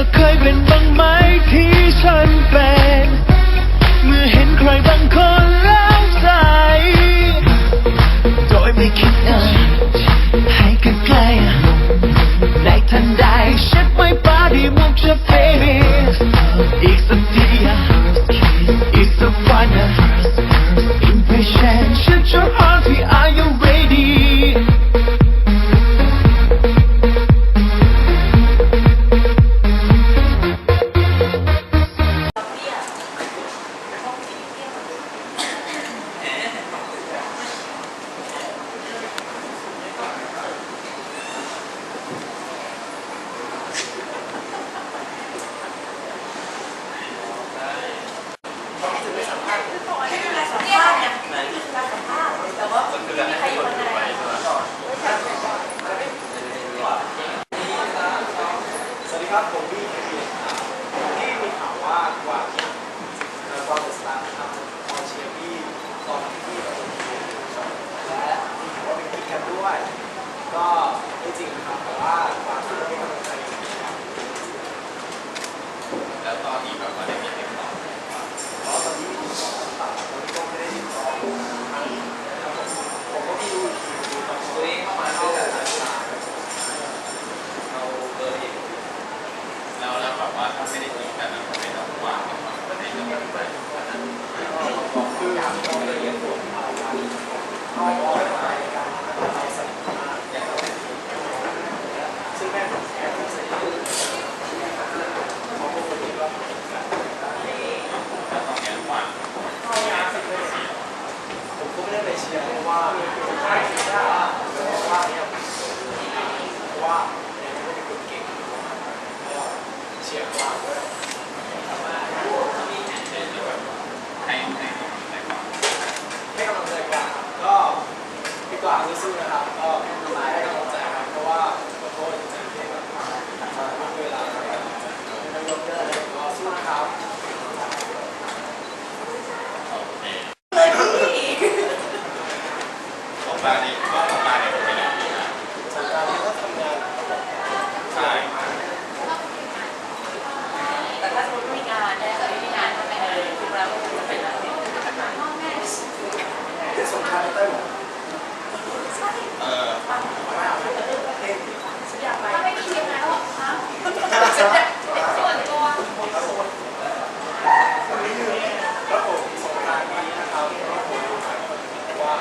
อเคยเป็นบ้างไหมที่ฉันเป็น เมื่อเห็นใครบางคนแล้วใจ โดยไม่คิดเอ่ยให้กันใกล้ในทันใดเช็ดไม่ปาดีมุกจะ baby อีกสักที สวัสดีครับผมพี่พีที่มีข่าวว่ากว่าที่เอ่อความเป็นสตาร์ทำคอนเชียร์พี่ตอนที่พี่กับผมเรียนและมีข่าวว่าเป็นกิ๊กกันด้วย ก็ไม่จริงครับแต่ว่า ไม่ได้คุยกันนะไม่ต้องวาไม่ได้จะแบบไหนคืออยากมองละเอียดตัวที่ผ่านมาเอาเอาไว้ในการทำสนิทมากอย่างเราเป็นซึ่งแม่ผมแอบที่สนิทเขาก็คิดว่าเป็นการ แล้วตอนนี้วาง ผมก็ไม่ได้ไปเชียร์เพราะว่าใช่ใช่เพราะว่าเนี่ยเพราะว่าเนี่ยไม่ได้เป็นคนเก่งเชียร์กลางด้วย เช่นแบบให้ให้ให้ความ ให้กำลังใจกลางก็พี่กลางสู้ๆนะครับก็ให้กำลังใจครับเพราะว่าขอโทษจริงๆที่แบบไม่เวลาครับทั้งยกเลิกเลยก็สู้ครับ โอเค ของบ้านนี่ก็ของบ้านเนี่ยเป็นอย่างนี้นะสงกรารนี้ก็ทำงานใช่ แต่ถ้าสมมติมีงานได้จะไม่มีงานทำไมเออคือเราก็จะเป็นอะไร ที่สงกรารไต้หวัน เออ เท่ดี อยากไปถ้าไม่มีทีมงานก็บอกฮะ ส่วนตัว ส่วนตัว ครับผมสงกรารนี้นะครับก็ผมดูหลายคนว่า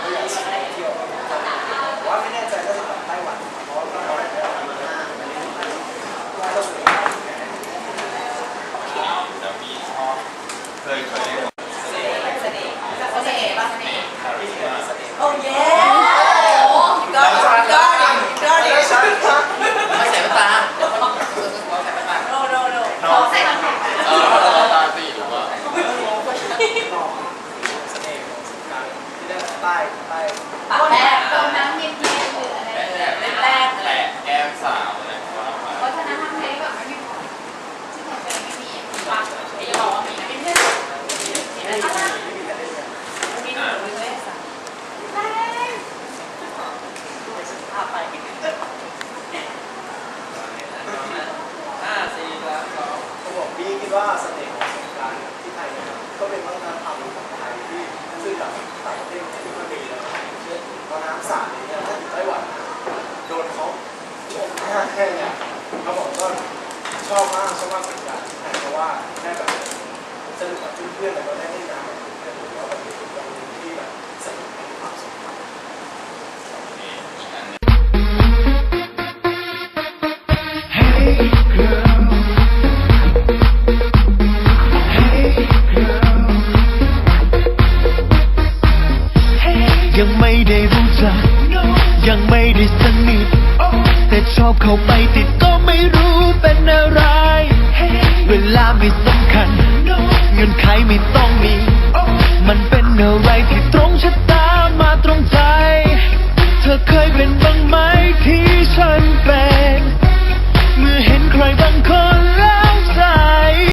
ไม่อยากเที่ยวว่าไม่แน่ใจว่าจะไปไต้หวันเพราะว่าเราได้ไปว่าเราสวย แต่มีชอบเคยเคยเล่น เสน่ห์เสน่ห์เสน่ห์ป่ะเสน่ห์ คาริสมา โอ้เย้โอ้ก็ก็ก็ดี ใช่ครับ ไม่ใส่ตา โนโนโนขอใส่น้ำแข็ง เออตาตีหรือว่า เสน่ห์ของสงกรารที่ได้ใต้ใต้ ปากแรก ตรงน้ำเย็นๆหรืออะไร แปะ เล่นแรกเล แปะ ย แก้ม สาวอะไรของเราไปเพราะฉะนั้นทำเพลงแบบไม่มีของที่ทำเพลงไม่มีปาไอ้บอกว่ามีนะเป็นเพื่อนมีนะไม่มีแต่เล่นกันมีหนูเลยสั่งพาไปห้าสี่สามสองเขาบอกพี่คิดว่าเสน่ห์ของสงกรารที่ไทยนะครับก็เป็นวัฒนธรรมของไทยที่ซึ่งกับต่างประเทศที่มันดีแล้วเช่นตอนน้ำสาดเนี่ยถ้าอยู่ไต้หวันโดนเขาชมหน้า แค่เนี่ยเขาบอกก็ชอบมากชอบมากสงกรารที่ไทยเพราะว่าแค่แบบสนุกกับเพื่อนๆแล้วก็ได้ อบเข้าไปติดก็ไม่รู้เป็นอะไร เวลาไม่สำคัญเงินใครไม่ต้องมี